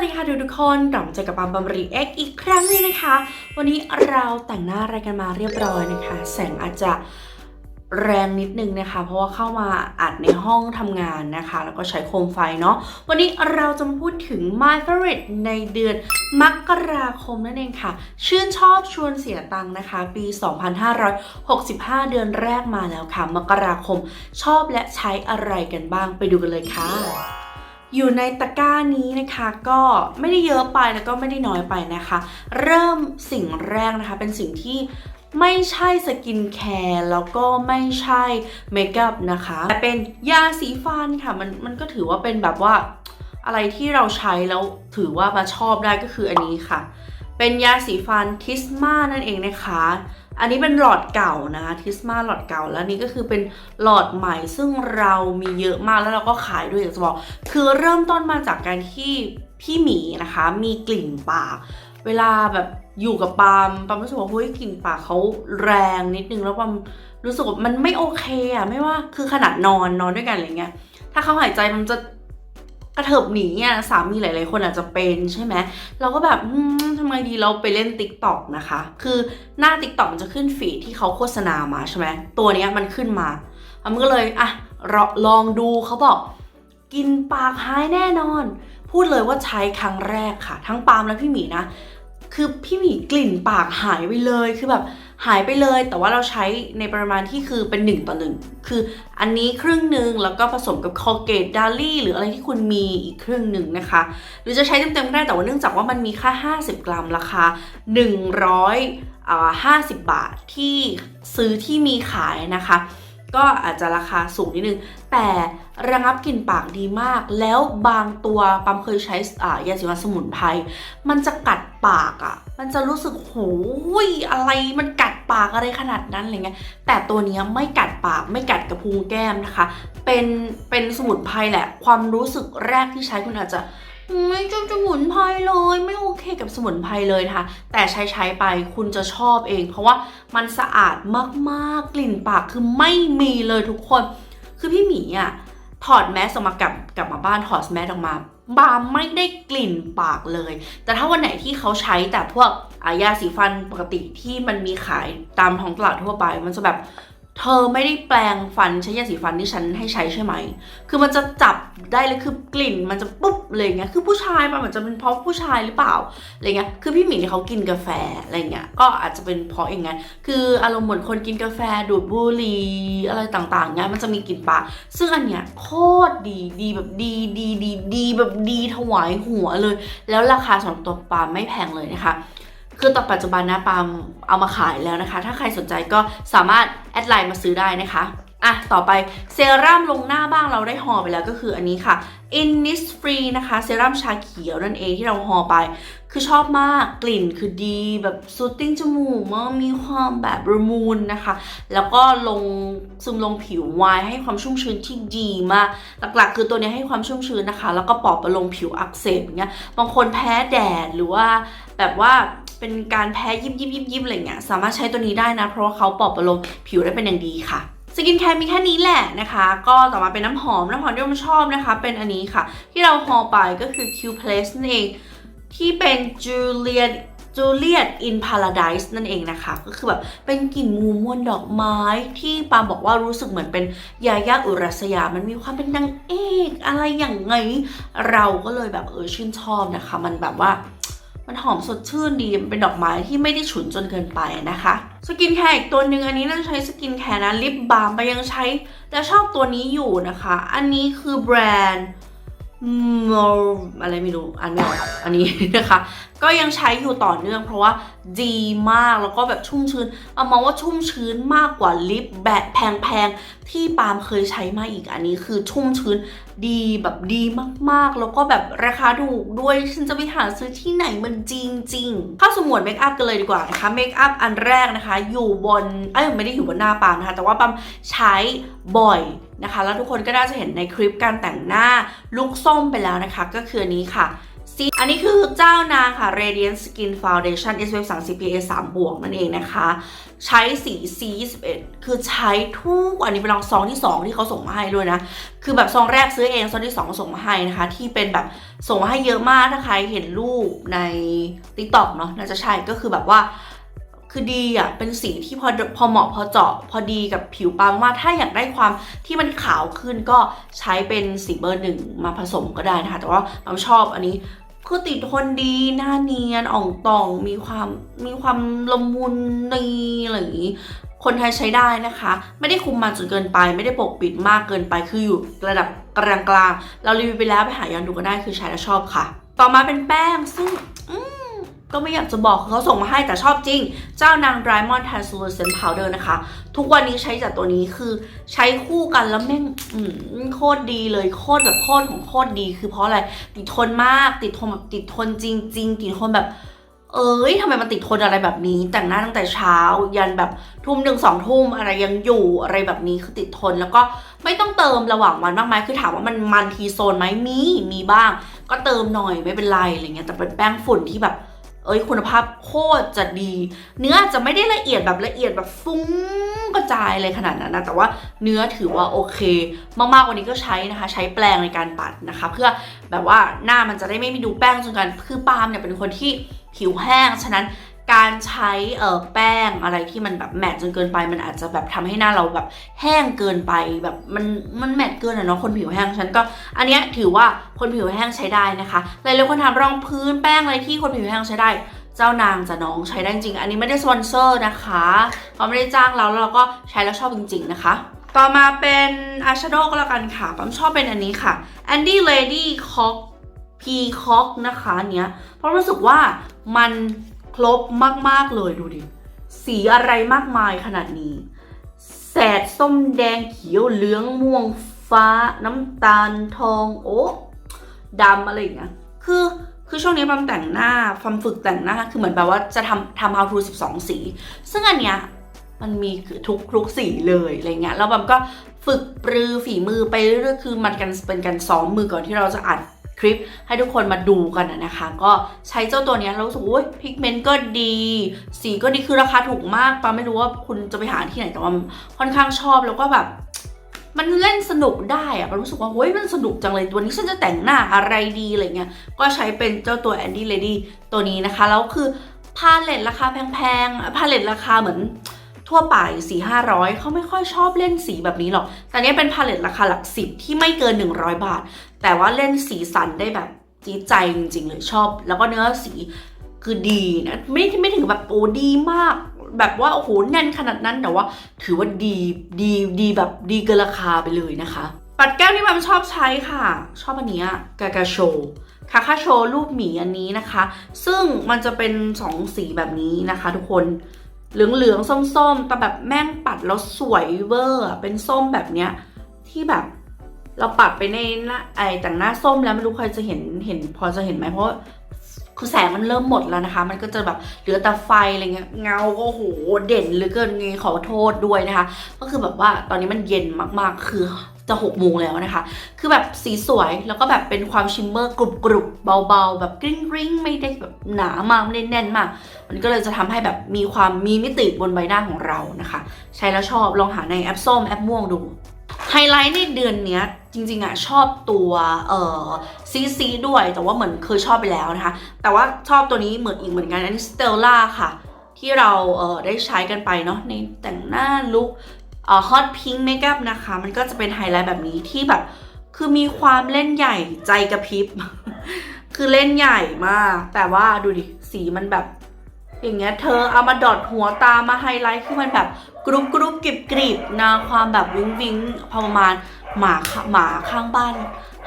วัสดีค่ะทุกทุกคนกลับมาเจอกับปามบัมรีเอ็กอีกครั้งนึงนะคะ วันนี้เราแต่งหน้าอะไรกันมาเรียบร้อยนะคะ แสงอาจจะแรงนิดนึงนะคะ เพราะว่าเข้ามาอัดในห้องทำงานนะคะ แล้วก็ใช้โคมไฟเนาะวันนี้เราจะพูดถึง my favorite ในเดือนมกราคมนั่นเองค่ะ ชื่นชอบชวนเสียตังค์นะคะ ปี 2565 เดือนแรกมาแล้วค่ะ มกราคมชอบและใช้อะไรกันบ้างไปดูกันเลยค่ะ อยู่ในตะกร้านี้นะคะก็ไม่ได้เยอะไปแล้วก็ไม่ได้น้อยไปนะคะ เริ่มสิ่งแรกนะคะเป็นสิ่งที่ไม่ใช่สกินแคร์แล้วก็ไม่ใช่เมคอัพนะคะแต่เป็นยาสีฟันค่ะมันมันก็ถือว่าเป็นแบบว่าอะไรที่เราใช้แล้วถือว่ามาชอบได้ก็คืออันนี้ค่ะ เป็นยาสีฟันทิสมานั่นเองนะคะ อันนี้เป็นหลอดเก่านะคะทิสมาหลอดเก่าแล้วนี่ก็คือเป็นหลอดใหม่ซึ่งเรามีเยอะมากแล้วเราก็ขายด้วยอยากจะบอก คือเริ่มต้นมาจากการที่พี่หมีนะคะ มีกลิ่นปาก เวลาแบบอยู่กับปามปามรู้สึกว่าเฮ้ยกลิ่นปากเขาแรงนิดนึงแล้วปามรู้สึกว่ามันไม่โอเคอะไม่ว่าคือขนาดนอนนอนด้วยกันอะไรเงี้ยถ้าเขาหายใจมันจะ กระเถิบหนีอะสามีหลาย ๆ คนอาจจะเป็นใช่ไหมเราก็แบบทำไงดีเราไปเล่น t ิ k t o k นะคะ คือหน้า t ิ k t o k มันจะขึ้นฟีดที่เขาโฆษณามาใช่ไหมตัวนี้มันขึ้นมามันก็เลยอะราลองดูเขาบอกกินปากหายแน่นอน พูดเลยว่าใช้ครั้งแรกค่ะ ทั้งปาล์มและพี่หมีนะ คือพี่หมีกลิ่นปากหายไปเลยคือแบบ หายไปเลยแต่ว่าเราใช้ในปริมาณที่คือเป็นหนึ่งต่อหนึ่งคืออันนี้ครึ่งหนึ่งแล้วก็ผสมกับคอเกตดาลี่หรืออะไรที่คุณมีอีกครึ่งหนึ่งนะคะ หรือจะใช้เต็มๆก็ได้แต่ว่าเนื่องจากว่ามันมีค่า 50 กรัมราคา100อ่า50 บาทที่ซื้อที่มีขายนะคะ ก็อาจจะราคาสูงนิดนึง แต่ระงับกลิ่นปากดีมาก แล้วบางตัวปั๊มเคยใช้ยาสีฟันสมุนไพรมันจะกัดปากอะ่ะ มันจะรู้สึกโหยอะไรมันกัดปากอะไรขนาดนั้นอะไรเงี้ยแต่ตัวนี้ไม่กัดปากไม่กัดกระพุ้งแก้มนะคะ เป็นเป็นสมุนไพรแหละ ความรู้สึกแรกที่ใช้คุณอาจจะไม่ชอบสมุนไพรเลยไม่โอเคกับสมุนไพรเลยนะคะ แต่ใช้ใช้ไปคุณจะชอบเอง เพราะว่ามันสะอาดมากๆกลิ่นปากคือไม่มีเลยทุกคน คือพี่หมีอะถอดแมสออกมากลับกลับมาบ้านถอดแมสออกมาบาไม่ได้กลิ่นปากเลย แต่ถ้าวันไหนที่เขาใช้แต่พวกอายาสีฟันปกติที่มันมีขายตามท้องตลาดทั่วไป มันจะแบบ เธอไม่ได้แปลงฟันใช้ยาสีฟันที่ฉันให้ใช้ใช่ไหม คือมันจะจับได้เลยคือกลิ่นมันจะปุ๊บเลยเงี้ย คือผู้ชายมันเหมือนจะเป็นเพราะผู้ชายหรือเปล่าอะไรเงี้ย คือพี่หมีเนี่ยเขากินกาแฟอะไรเงี้ย ก็อาจจะเป็นเพราะอย่างงั้น คืออารมณ์เหมือนคนกินกาแฟดูดบุหรี่อะไรต่างๆเงี้ย มันจะมีกลิ่นปาก ซึ่งอันเนี้ยโคตรดีดีแบบดีดีดีดีแบบดีถวายหัวเลย แล้วราคาสำหรับตัวปาล์มไม่แพงเลยนะคะ คือต่อปัจจุบันนะปาล์มเอามาขายแล้วนะคะ ถ้าใครสนใจก็สามารถแอดไลน์มาซื้อได้นะคะอะ ต่อไปเซรั่มลงหน้าบ้างเราได้ห่อไปแล้วก็คืออันนี้ค่ะ Innisfree นะคะเซรั่มชาเขียวนั่นเองที่เราห่อไป คือชอบมากกลิ่นคือดีแบบซูตติ้งจมูกมากมีความแบบระมูลนะคะ แล้วก็ลงซึมลงผิววายให้ความชุ่มชื้นที่ดีมาก หลักๆ คือตัวนี้ให้ความชุ่มชื้นนะคะ แล้วก็ปลอบประโลมผิวอักเสบอย่างเงี้ยบางคนแพ้แดดหรือว่าแบบว่า เป็นการแพ้ยิบยิบยิบยิบอะไรเงี้ยสามารถใช้ตัวนี้ได้นะ เพราะว่าเขาปลอบประโลมผิวได้เป็นอย่างดีค่ะสกินแคร์มีแค่นี้แหละนะคะ ก็ต่อมาเป็นน้ำหอม น้ำหอมที่ผมชอบนะคะ เป็นอันนี้ค่ะ ที่เราฮอไปก็คือ Q Place นั่นเอง ที่เป็น Juliet Juliet in Paradise นั่นเองนะคะ ก็คือแบบเป็นกลิ่นมูมวนดอกไม้ที่ปาบอกว่ารู้สึกเหมือนเป็นยายาอุรัสยา มันมีความเป็นนางเอกอะไรอย่างไง เราก็เลยแบบเออชื่นชอบนะคะ มันแบบว่า มันหอมสดชื่นดีมันเป็นดอกไม้ที่ไม่ได้ฉุนจนเกินไปนะคะสกินแคร์อีกตัวหนึ่งอันนี้น่าจะใช้สกินแคร์นะลิปบาล์มไปยังใช้และชอบตัวนี้อยู่นะคะ อันนี้คือแบรนด์มอะไรไม่รู้อันไม่ออกอันนี้นะคะก็ยังใช้อยู่ต่อเนื่องเพราะว่าดีมากแล้วก็แบบชุ่มชื้นเอามองว่าชุ่มชื้นมากกว่าลิปแบบแพงๆ ที่ปาล์มเคยใช้มาอีกอันนี้คือชุ่มชื้นดีแบบดีมากๆ แล้วก็แบบราคาถูกด้วยฉันจะไปหาซื้อที่ไหนมันจริง ๆ เข้าสมวดเมคอัพกันเลยดีกว่านะคะเมคอัพอันแรกนะคะ อยู่บนเอ้ยไม่ได้อยู่บนหน้าปาล์มนะคะ แต่ว่าปาล์มใช้บ่อยนะคะ แล้วทุกคนก็น่าจะเห็นในคลิปการแต่งหน้าลุคส้มไปแล้วนะคะ ก็คืออันนี้ค่ะ ซีอันนี้คือเจ้านางค่ะ Radiant Skin Foundation SPF 30 PA 3บวกนั่นเองนะคะ ใช้สี C21 คือใช้ทุกอันนี้เป็นลองซองที่ 2 ที่เขาส่งมาให้ด้วยนะ คือแบบซองแรกซื้อเองซองที่ 2 ส่งมาให้นะคะ ที่เป็นแบบส่งมาให้เยอะมากถ้าใครเห็นรูปใน TikTok เนาะน่าจะใช่ก็คือแบบว่าคือดีอะ เป็นสีที่พอพอเหมาะพอเจาะพอดีกับผิวปามากถ้าอยากได้ความที่มันขาวขึ้นก็ใช้เป็นสีเบอร์หนึ่งมาผสมก็ได้นะคะ แต่ว่าปามชอบอันนี้ คือติดทนดีหน้าเนียนอ่องต่องมีความมีความละมุนนีอะไรอย่างนี้คนไทยใช้ได้นะคะ ไม่ได้คุมมันจนเกินไป ไม่ได้ปกปิดมากเกินไปคืออยู่ระดับกลางกลางๆเรารีวิวไปแล้วไปหาย้อนดูก็ได้คือใช้แล้วชอบค่ะ ต่อมาเป็นแป้งซึ่ง ก็ไม่อยากจะบอกเขาส่งมาให้แต่ชอบจริง เจ้านาง Diamond Translucent Powder นะคะ ทุกวันนี้ใช้จากตัวนี้คือใช้คู่กันแล้วแม่งโคตรดีเลยโคตรแบบโคตรของโคตรดี คือเพราะอะไรติดทนมากติดทนแบบติดทนจริง ๆ ติดทนแบบ เอ้ยทำไมมันติดทนอะไรแบบนี้ แต่งหน้าตั้งแต่เช้า ยันแบบทุ่มหนึ่งสองทุ่มอะไรยังอยู่อะไรแบบนี้คือติดทนแล้วก็ไม่ต้องเติมระหว่างวันมากมายคือถามว่ามันมันทีโซนไหมมีมีบ้าง ก็เติมหน่อยไม่เป็นไรอะไรเงี้ยแต่เป็นแป้งฝุ่นที่แบบ เอ้ยคุณภาพโคตรจะดี เนื้อจะไม่ได้ละเอียดแบบละเอียดแบบฟุ้งกระจายอะไรขนาดนั้นนะ แต่ว่าเนื้อถือว่าโอเค มากๆวันนี้ก็ใช้นะคะ ใช้แปรงในการปัดนะคะ เพื่อแบบว่าหน้ามันจะได้ไม่มีดูแป้งจนกันคือปาล์มเนี่ยเป็นคนที่ผิวแห้ง ฉะนั้น การใช้เอ่อแป้งอะไรที่มันแบบแมทจนเกินไป มันอาจจะแบบทำให้หน้าเราแบบแห้งเกินไปแบบมันมันแมทเกินอะเนาะคนผิวแห้งฉันก็อันเนี้ยถือว่าคนผิวแห้งใช้ได้นะคะหลายๆคนถามรองพื้นแป้งอะไรที่คนผิวแห้งใช้ได้เจ้านางจะน้องใช้ได้จริง อันนี้ไม่ได้สปอนเซอร์นะคะเขาไม่ได้จ้างเราแล้วเราก็ใช้แล้วชอบจริง ๆ นะคะ ต่อมาเป็นอายแชโดว์ก็แล้วกันค่ะปั๊มชอบเป็นอันนี้ค่ะ Andy Lady Cock P Cock นะคะเนี้ย เพราะรู้สึกว่ามัน ครบมาก ๆ เลยดูดิ สีอะไรมากมายขนาดนี้ แสดส้มแดงเขียวเหลืองม่วงฟ้า น้ำตาลทอง โอ้ดำอะไรอย่างเงี้ย คือคือช่วงนี้ปั๊มแต่งหน้าความฝึกแต่งหน้า คือเหมือนแบบว่าจะทำทำ how to 12 สี ซึ่งอันเนี้ยมันมีคือทุกทุกสีเลยอะไรเงี้ยแล้วปั๊มก็ฝึกปรือฝีมือไปเรื่อยๆคือมันกันเป็นการซ้อมมือก่อนที่เราจะอัด คลิปให้ทุกคนมาดูกันนะคะ ก็ใช้เจ้าตัวนี้แล้วรู้สึกว่าพิกเมนต์ก็ดี สีก็ดีคือราคาถูกมากปั๊มไม่รู้ว่าคุณจะไปหาที่ไหนแต่ว่าค่อนข้างชอบแล้วก็แบบมันเล่นสนุกได้อะรู้สึกว่าเฮ้ยมันสนุกจังเลยตัวนี้ฉันจะแต่งหน้าอะไรดีอะไรเงี้ย ก็ใช้เป็นเจ้าตัว Andy Lady ตัวนี้นะคะ แล้วคือพาเลตราคาแพงๆพาเลตราคาเหมือน ทั่วไปสี่ห้าร้อยเขาไม่ค่อยชอบเล่นสีแบบนี้หรอก แต่นี้เป็นพาเลตราคาหลักสิบที่ไม่เกิน 100 บาท แต่ว่าเล่นสีสันได้แบบจี๊ดใจจริงๆเลยชอบ แล้วก็เนื้อสีคือดีนะไม่ไม่ถึงแบบโอ้ดีมาก แบบว่าโอ้โหแน่นขนาดนั้นแต่ว่า ถือว่าดีดีดีแบบดีเกินราคาไปเลยนะคะ ปัดแก้วที่มันชอบใช้ค่ะ ชอบอันนี้กากาโชคาคาโชรูปหมีอันนี้นะคะ ซึ่งมันจะเป็นสองสีแบบนี้นะคะทุกคน เหลืองเหลืองๆส้มๆ แต่แบบแม่งปัดแล้วสวยเวอร์เป็นส้มแบบเนี้ย ที่แบบเราปัดไปในหน้าไอแต่งหน้าส้มแล้วไม่รู้ใครจะเห็นเห็นพอจะเห็นไหมเพราะคือแสงมันเริ่มหมดแล้วนะคะ มันก็จะแบบเหลือแต่ไฟอะไรเงี้ย เงาก็โหเด่นเหลือเกินไงขอโทษด้วยนะคะ ก็คือแบบว่าตอนนี้มันเย็นมากๆ คือ จะหกโมงแล้วนะคะ คือแบบสีสวยแล้วก็แบบเป็นความชิมเมอร์กรุบกรุบๆเบาๆ แบบกริ้งกริ้งๆไม่ได้แบบหนามากไม่ได้แน่นมาก มันก็เลยจะทำให้แบบมีความมีมิติบนใบหน้าของเรานะคะ ใช้แล้วชอบลองหาในแอปส้มแอปม่วงดูไฮไลท์ในเดือนนี้จริงๆอะชอบตัวเอ่อซีซีด้วยแต่ว่าเหมือนเคยชอบไปแล้วนะคะ แต่ว่าชอบตัวนี้เหมือนอีกเหมือนกันอันนี้สเตลล่าค่ะ ที่เราเอ่อได้ใช้กันไปเนาะในแต่งหน้าลุค ฮอตพิงค์เมคอัพนะคะ มันก็จะเป็นไฮไลท์แบบนี้ที่แบบ คือมีความเล่นใหญ่ใจกระพริบ คือเล่นใหญ่มาก แต่ว่าดูดิ สีมันแบบ อย่างเงี้ยเธอเอามาดอดหัวตามาไฮไลท์คือมันแบบกรุบกรุบกริบกริบนะความแบบวิงวิงพอประมาณหมาข้าหมาข้างบ้าน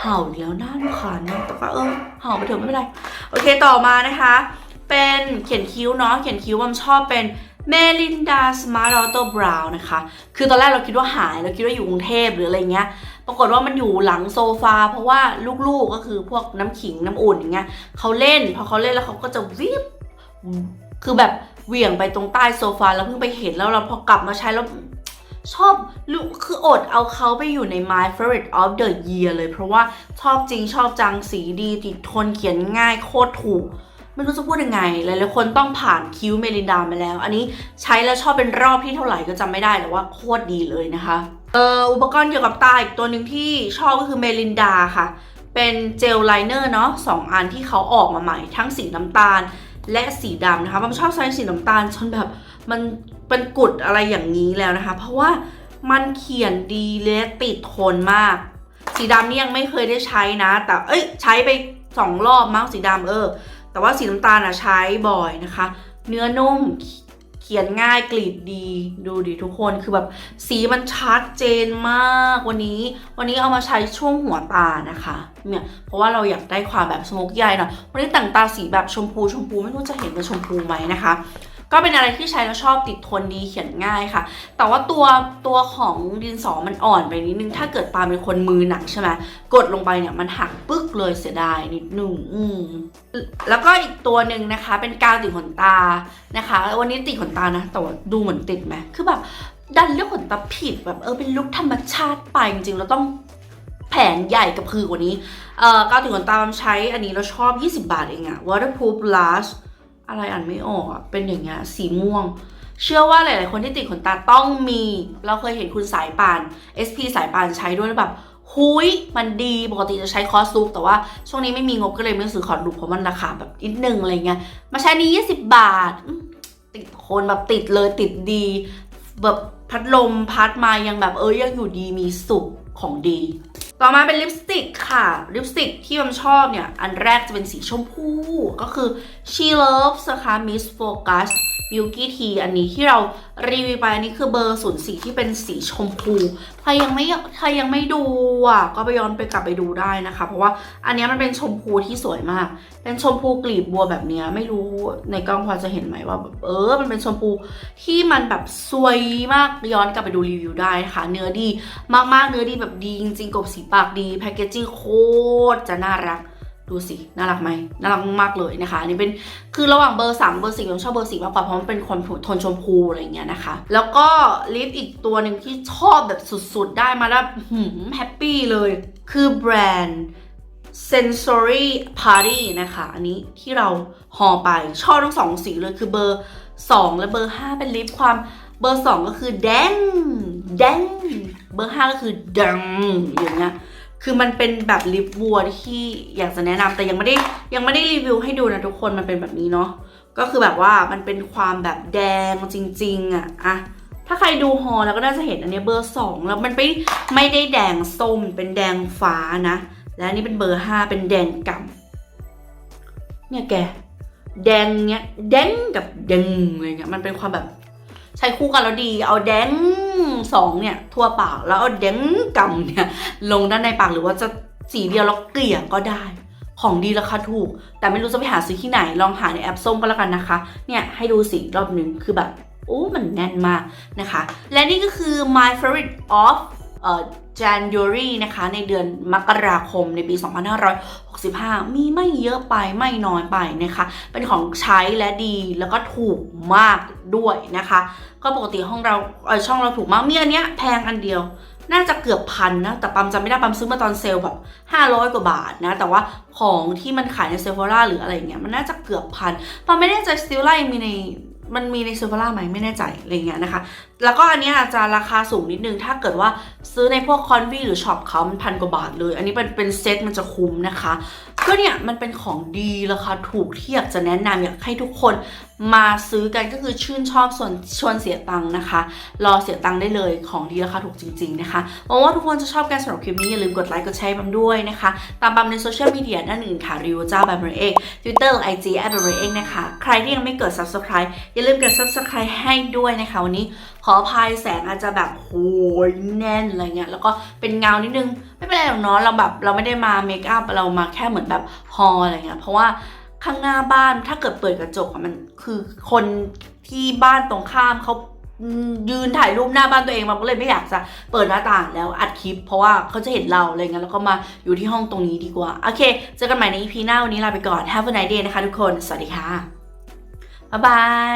เห่าอีกแล้วน่ารำคานะแต่ก็เออเห่าไปเถอะไม่เป็นไร โอเคต่อมานะคะ เป็นเขียนคิ้วเนาะเขียนคิ้วผมชอบเป็น เมลินดาสมาร์ตออโต้บราวนะคะ คือตอนแรกเราคิดว่าหายเราคิดว่าอยู่กรุงเทพหรืออะไรเงี้ย ปรากฏว่ามันอยู่หลังโซฟา เพราะว่าลูกๆก็คือพวกน้ำขิงน้ำอุ่นอย่างเงี้ยเขาเล่น พอเขาเล่นแล้วเขาก็จะวิบคือแบบเหวี่ยงไปตรงใต้โซฟาแล้วเพิ่งไปเห็นแล้วเราพอกลับมาใช้แล้วชอบลุคืออดเอาเขาไปอยู่ใน my favorite of the year เลย เพราะว่าชอบจริงชอบจังสีดีติดทนเขียนง่ายโคตรถูก ไม่รู้จะพูดยังไงหลายๆคนต้องผ่านคิวเมลินดามาแล้ว อันนี้ใช้แล้วชอบเป็นรอบที่เท่าไหร่ก็จำไม่ได้แต่ว่าโคตรดีเลยนะคะเอ่ออุปกรณ์เกี่ยวกับตาอีกตัวหนึ่งที่ชอบก็คือเมลินดาค่ะ เป็นเจลไลเนอร์เนาะสองอันที่เขาออกมาใหม่ ทั้งสีน้ำตาลและสีดำนะคะผมชอบใช้สีน้ำตาลจนแบบมันเป็นกุดอะไรอย่างนี้แล้วนะคะ เพราะว่ามันเขียนดีและติดทนมาก สีดำนี่ยังไม่เคยได้ใช้นะ แต่เอ้ยใช้ไปสองรอบมั้งสีดำเออ แต่ว่าสีน้ำตาลอะใช้บ่อยนะคะ เนื้อนุ่มเขียนง่ายกรีดดีดูดิทุกคนคือแบบสีมันชัดเจนมากวันนี้ วันนี้เอามาใช้ช่วงหัวตานะคะเนี่ยเพราะว่าเราอยากได้ความแบบสโมกใหญ่หน่อยวันนี้แต่งตาสีแบบชมพูชมพูไม่รู้จะเห็นเป็นชมพูไหมนะคะ ก็เป็นอะไรที่ใช้แล้วชอบติดทนดีเขียนง่ายค่ะ แต่ว่าตัวตัวของดินสอมันอ่อนไปนิดนึง ถ้าเกิดปาเป็นคนมือหนักใช่ไหมกดลงไปเนี่ยมันหักปึ๊กเลยเสียดายนิดนึงอืมแล้วก็อีกตัวหนึ่งนะคะ เป็นกาวติดขนตานะคะ วันนี้ติดขนตานะ แต่ว่าดูเหมือนติดไหมคือแบบดันเลือกขนตาผิดแบบเออเป็นลุคธรรมชาติไปจริงๆเราต้องแผนใหญ่กับพือกว่านี้ เอ่อกาวติดขนตามันใช้อันนี้เราชอบ 20 บาทเองอะ waterproof blush อะไรอ่านไม่ออกอะเป็นอย่างเงี้ยสีม่วง เชื่อว่าหลาย ๆ คนที่ติดขนตาต้องมี เราเคยเห็นคุณสายปาน SP สายปานใช้ด้วยแบบหุยมันดีปกติจะใช้คอสซูปแต่ว่าช่วงนี้ไม่มีงบก็เลยไม่ซื้อขอดูเพราะมันราคาแบบนิดนึงอะไรเงี้ยมาใช้นี้ 20 บาท ติดคนแบบติดเลยติดดี แบบพัดลมพัดมายังแบบเออยังอยู่ดีมีสุขของดี ต่อมาเป็นลิปสติกค่ะ ลิปสติกที่มันชอบเนี่ย อันแรกจะเป็นสีชมพู ก็คือ She Loves นะคะ Miss Focus Milky Tea อันนี้ที่เรา รีวิวไปอันนี้คือเบอร์04ที่เป็นสีชมพู ใครยังไม่ใครยังไม่ดูอะก็ไปย้อนไปกลับไปดูได้นะคะ เพราะว่าอันนี้มันเป็นชมพูที่สวยมาก เป็นชมพูกลีบบัวแบบเนี้ยไม่รู้ในกล้องพอจะเห็นไหมว่าแบบเออ มันเป็นชมพูที่มันแบบสวยมากย้อนกลับไปดูรีวิวได้นะคะเนื้อดีมากๆเนื้อดีแบบดีจริงๆกบสีปากดีแพคเกจจิ้งโคตรจะน่ารัก ดูสิ น่ารักไหมน่ารักมากเลยนะคะอันนี้เป็นคือระหว่างเบอร์สามเบอร์สี่ผมชอบเบอร์สี่มากกว่าเพราะมันเป็นคนโทนชมพูอะไรเงี้ยนะคะ แล้วก็ลิปอีกตัวหนึ่งที่ชอบแบบสุดๆ ได้มาแล้วหืมแฮปปี้เลย คือแบรนด์ Sensory Party นะคะ อันนี้ที่เราห่อไปชอบทั้งสองสีเลยคือเบอร์ 2 และเบอร์ 5 เป็นลิปความเบอร์ 2 ก็คือแดงแดงเบอร์ 5 ก็คือดังอย่างเงี้ย คือมันเป็นแบบลิปวัวที่อยากจะแนะนำแต่ยังไม่ได้ยังไม่ได้รีวิวให้ดูนะทุกคนมันเป็นแบบนี้เนาะก็คือแบบว่ามันเป็นความแบบแดงจริงๆอะอะถ้าใครดูฮอแล้วก็น่าจะเห็นอันนี้เบอร์ 2 แล้วมันไม่ไม่ได้แดงส้มเป็นแดงฟ้านะ และอันนี้เป็นเบอร์ 5 เป็นแดงกำเนี่ยแก แดงเนี้ยแดงกับแดงอะไรเงี้ยมันเป็นความแบบ ใช้คู่กันแล้วดี เอาแดงสองเนี่ย ทั่วปากแล้วเอาแดงกำเนี่ย ลงด้านในปากหรือว่าจะสีเดียวแล้วเกลี่ยก็ได้ ของดีราคาถูก แต่ไม่รู้จะไปหาซื้อที่ไหน ลองหาในแอปส้มก็แล้วกันนะคะ เนี่ยให้ดูสีรอบหนึ่งคือแบบโอ้มันแน่นมากนะคะ และนี่ก็คือ my favorite of January นะคะในเดือนมกราคมในปี 2565 มีไม่เยอะไปไม่น้อยไปนะคะ เป็นของใช้และดีแล้วก็ถูกมากด้วยนะคะ ก็ปกติห้องเราเช่องเราถูกมากมีอันเนี้ยแพงอันเดียวน่าจะเกือบพันนะ แต่ปั๊มจำไม่ได้ปั๊มซื้อมาตอนเซลล์แบบ 500 กว่าบาทนะ แต่ว่าของที่มันขายในเซฟ h ร่าหรืออะไรเงี้ยมันน่าจะเกือบพันปั๊มไม่แน่ใจสติลไลมีใน มันมีในซูเปอร่าไหมไม่แน่ใจอะไรเงี้ยนะคะ แล้วก็อันนี้อาจจะราคาสูงนิดนึง ถ้าเกิดว่าซื้อในพวกคอนวีหรือช็อปเขามันพันกว่าบาทเลย อันนี้เป็นเป็นเซตมันจะคุ้มนะคะ ก็เนี่ยมันเป็นของดีราคาถูกที่อยากจะแนะนำอยากให้ทุกคนมาซื้อกันก็คือชื่นชอบส่วนชวนเสียตังค์นะคะ รอเสียตังค์ได้เลยของดีราคาถูกจริง ๆ นะคะหวังว่าทุกคนจะชอบการสำหรับคลิปนี้อย่าลืมกดไลค์กดแชร์บัมด้วยนะคะ ตามบัมในโซเชียลมีเดียด้านอื่นค่ะรีวิวเจ้าบัมเอร์เองทวิตเตอร์ไอจีแอดบัมเอร์เองนะคะ ใครที่ยังไม่เกิด subscribe อย่าลืมกด subscribe ให้ด้วยนะคะวันนี้ขออภัยแสงอาจจะแบบโหยแน่นอะไรเงี้ยแล้วก็เป็นเงานิดนึงไม่เป็นไรหรอกเนาะเราแบบเราไม่ได้มาเมคอัพเรามาแค่เหมือนแบบฮอลอะไรเงี้ยเพราะว่าข้างหน้าบ้านถ้าเกิดเปิดกระจกอะมันคือคนที่บ้านตรงข้ามเขายืนถ่ายรูปหน้าบ้านตัวเองมันก็เลยไม่อยากจะเปิดหน้าต่างแล้วอัดคลิป เพราะว่าเขาจะเห็นเราอะไรเงี้ยแล้วก็มาอยู่ที่ห้องตรงนี้ดีกว่า โอเค เจอกันใหม่ใน EP หน้าวันนี้ลาไปก่อน Have a nice day นะคะทุกคน สวัสดีค่ะ บ๊ายบาย